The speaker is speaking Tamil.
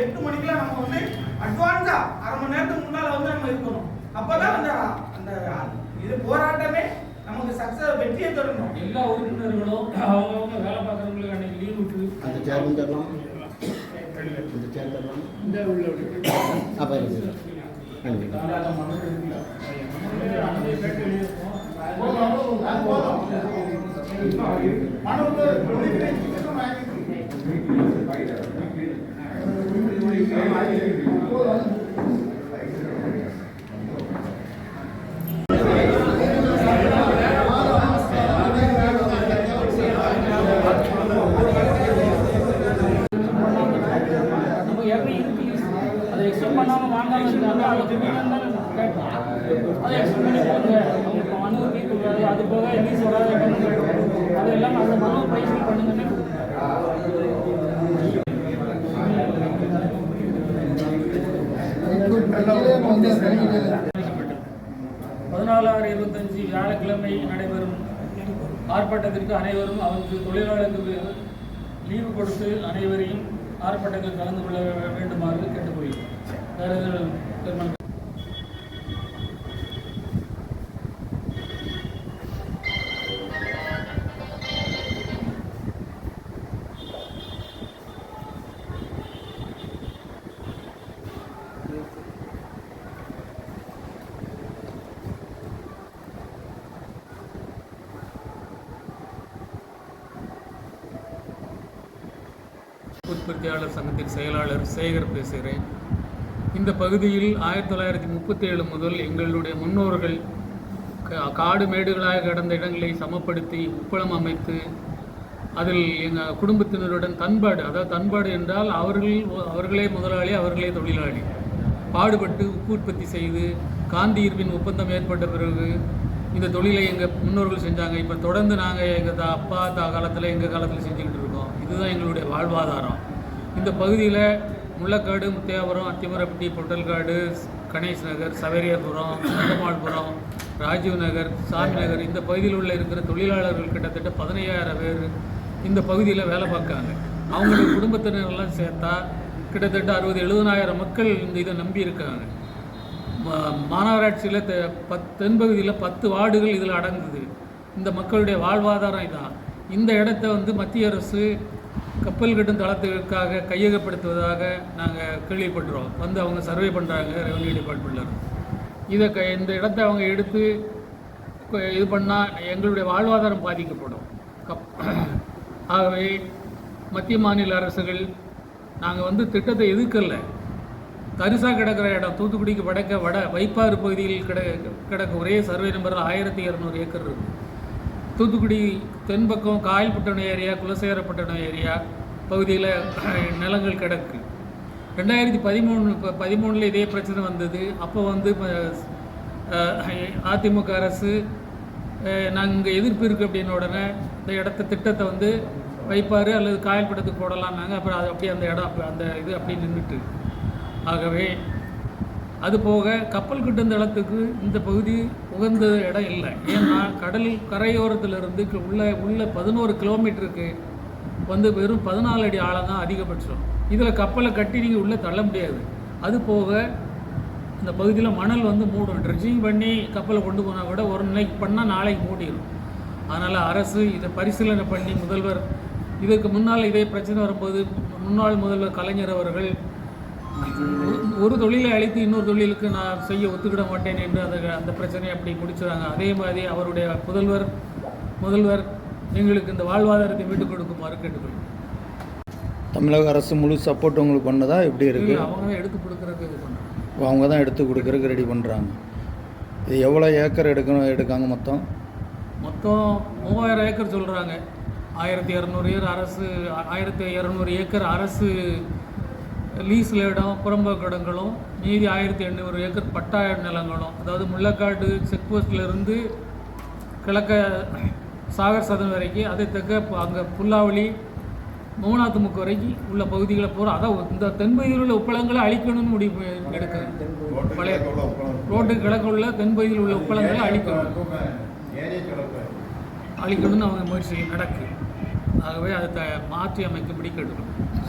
எட்டு மணிக்கெல்லாம் நம்ம வந்து அட்வான்ஸா அரை மணி நேரத்துக்கு முன்னால வந்து நம்ம இருக்கணும் அப்பதான் அந்த அந்த இது போராட்டமே நமக்கு சக்சஸ் வெற்றியை தொடரும் எல்லா உறுப்பினர்களும் அவங்கவுங்க வேலை பார்க்குறவங்களுக்கு அன்னைக்கு லீவ் விட்டு அந்த சேர்மன் தரலாம் அந்த சேர் தரலாம் இந்த உள்ள அப்போ இருக்குது நன்றி அனுமதி அது போக எங்கேயும் வராது அதெல்லாம் அந்த மனு பயிற்சி பண்ணுங்கன்னு பதினாலாறு இருபத்தஞ்சு வியாழக்கிழமை நடைபெறும் ஆர்ப்பாட்டத்திற்கு அனைவரும் அவருக்கு தொழிலாளர்களுக்கு லீவு கொடுத்து அனைவரையும் ஆர்ப்பாட்டத்தில் கலந்து கொள்ள வேண்டுமாறு கேட்டுக்கொள்கிறேன் உற்பத்தியாளர் சங்கத்தின் செயலாளர் சேகர் பேசுகிறேன். இந்த பகுதியில் ஆயிரத்தி தொள்ளாயிரத்தி முப்பத்தி ஏழு முதல் எங்களுடைய முன்னோர்கள் கா- காடு மேடுகளாக கிடந்த இடங்களை சமப்படுத்தி உப்பளம் அமைத்து அதில் எங்கள் குடும்பத்தினருடன் தன்பாடு அதாவது தன்பாடு என்றால் அவர்கள் அவர்களே முதலாளி அவர்களே தொழிலாளி. பாடுபட்டு உப்பு உற்பத்தி செய்து காந்தி இருவின் ஒப்பந்தம் ஏற்பட்ட பிறகு இந்த தொழிலை எங்கள் முன்னோர்கள் செஞ்சாங்க. இப்போ தொடர்ந்து நாங்கள் எங்கள் தா அப்பா தா காலத்தில் எங்கள் காலத்தில் செஞ்சுக்கிட்டு இருக்கோம். இதுதான் எங்களுடைய வாழ்வாதாரம். இந்த பகுதியில் முள்ளக்காடு முத்தியாபுரம் அத்திமரப்பட்டி பொட்டல்காடு கணேஷ் நகர் சவேரியாபுரம் பெருமாள்புரம் ராஜீவ் நகர் சாமி நகர் இந்த பகுதியில் உள்ள இருக்கிற தொழிலாளர்கள் கிட்டத்தட்ட பதினையாயிரம் பேர் இந்த பகுதியில் வேலை பார்க்காங்க அவங்களுடைய குடும்பத்தினரெல்லாம் சேர்த்தா கிட்டத்தட்ட அறுபது எழுபதாயிரம் மக்கள் இந்த இதை நம்பி இருக்காங்க. மாநகராட்சியில் தெ பத் தென்பகுதியில் பத்து வார்டுகள் இதில் அடங்குது. இந்த மக்களுடைய வாழ்வாதாரம் இதான் இந்த இடத்த வந்து மத்திய அரசு கப்பல் கட்டும் தளத்திற்காக கையகப்படுத்துவதாக நாங்கள் கேள்விப்படுறோம் வந்து அவங்க சர்வே பண்ணுறாங்க ரெவன்யூ டிபார்ட்மெண்ட்டில் இதை க இந்த இடத்த அவங்க எடுத்து இது பண்ணால் எங்களுடைய வாழ்வாதாரம் பாதிக்கப்படும். கப் ஆகவே மத்திய மாநில அரசுகள் நாங்கள் வந்து திட்டத்தை எதிர்க்கலை. தரிசாக கிடக்கிற இடம் தூத்துக்குடிக்கு வடக்க வட வைப்பாறு பகுதியில் கிட கிடக்க ஒரே சர்வே நம்பரில் ஆயிரத்தி இரநூறு ஏக்கர் இருக்கு. தூத்துக்குடி தென்பக்கம் காயல்பட்டணம் ஏரியா குலசேரப்பட்டணம் ஏரியா பகுதியில் நிலங்கள் கிடக்கு. ரெண்டாயிரத்தி பதிமூணு இப்போ பதிமூணில் இதே பிரச்சனை வந்தது. அப்போ வந்து அதிமுக அரசு நாங்கள் எதிர்ப்பு இருக்குது அப்படின்னு உடனே இந்த இடத்த திட்டத்தை வந்து வைப்பார் அல்லது காயல்பட்டத்துக்கு போடலான்னாங்க அப்புறம் அது அப்படியே அந்த இடம் அந்த இது அப்படியே நின்றுட்டு ஆகவே அது போக கப்பல் கட்டும் தளத்துக்கு இந்த பகுதி உகந்த இடம் இல்லை. ஏன்னா கடல் கரையோரத்திலிருந்து உள்ள உள்ள பதினோரு கிலோமீட்டருக்கு வந்து வெறும் பதினாலு அடி ஆழம் தான் அதிகபட்சம். இதில் கப்பலை கட்டி நீங்கள் உள்ளே தள்ள முடியாது. அது போக இந்த பகுதியில் மணல் வந்து மூடும். ட்ரெட்ஜிங் பண்ணி கப்பலை கொண்டு போனால் கூட ஒரு நாளைக்கு பண்ணால் நாளைக்கு மூடிடும் அதனால் அரசு இதை பரிசீலனை பண்ணி முதல்வர் இதற்கு முன்னால் இதே பிரச்சனை வரும்போது முன்னாள் முதல்வர் கலைஞர் அவர்கள் ஒரு- தொழிலை அழித்து இன்னொரு தொழிலுக்கு நான் செய்ய ஒத்துக்கிட மாட்டேன் என்று அந்த அந்த பிரச்சனையை அப்படி முடிச்சுறாங்க. அதே மாதிரி அவருடைய புதல்வர் முதல்வர் எங்களுக்கு இந்த வாழ்வாதாரத்தை மீட்டுக் கொடுக்குமாறு கேட்டுக்கொள்கிறேன். தமிழக அரசு முழு சப்போர்ட் உங்களுக்கு பண்ணதா? எப்படி இருக்கு? அவங்க தான் எடுத்து கொடுக்குறதுக்கு இது பண்ணுறாங்க அவங்க தான் எடுத்து கொடுக்கறதுக்கு ரெடி பண்ணுறாங்க இது எவ்வளோ ஏக்கர் எடுக்கணும் எடுக்காங்க மொத்தம்? மொத்தம் மூவாயிரம் ஏக்கர் சொல்கிறாங்க ஆயிரத்தி இரநூறு ஏக்கர் அரசு ஆயிரத்தி இரநூறு ஏக்கர் அரசு லீஸில் இடம் புறம்போக்கு இடங்களும் மீதி ஆயிரத்தி எண்ணூறு ஏக்கர் பட்டா நிலங்களும். அதாவது முள்ளக்காடு செக் போஸ்ட்லேருந்து கிழக்க சாகர் சதம் வரைக்கும் அதை தக்க அங்கே புல்லாவளி மூணாத்துமுக்கு வரைக்கும் உள்ள பகுதிகளை பூரா அதான் இந்த தென்பகுதியில் உள்ள உப்பளங்களை அழிக்கணும்னு முடிவு எடுக்க பழைய ரோட்டு கிழக்கு உள்ள தென்பகுதியில் உள்ள உப்பளங்களை அழிக்கணும். அழிக்கணும்னு அவங்க முயற்சி நடக்கு. ஆகவே அதை த மாற்றி அமைக்கும்படி கேட்டுக்கணும்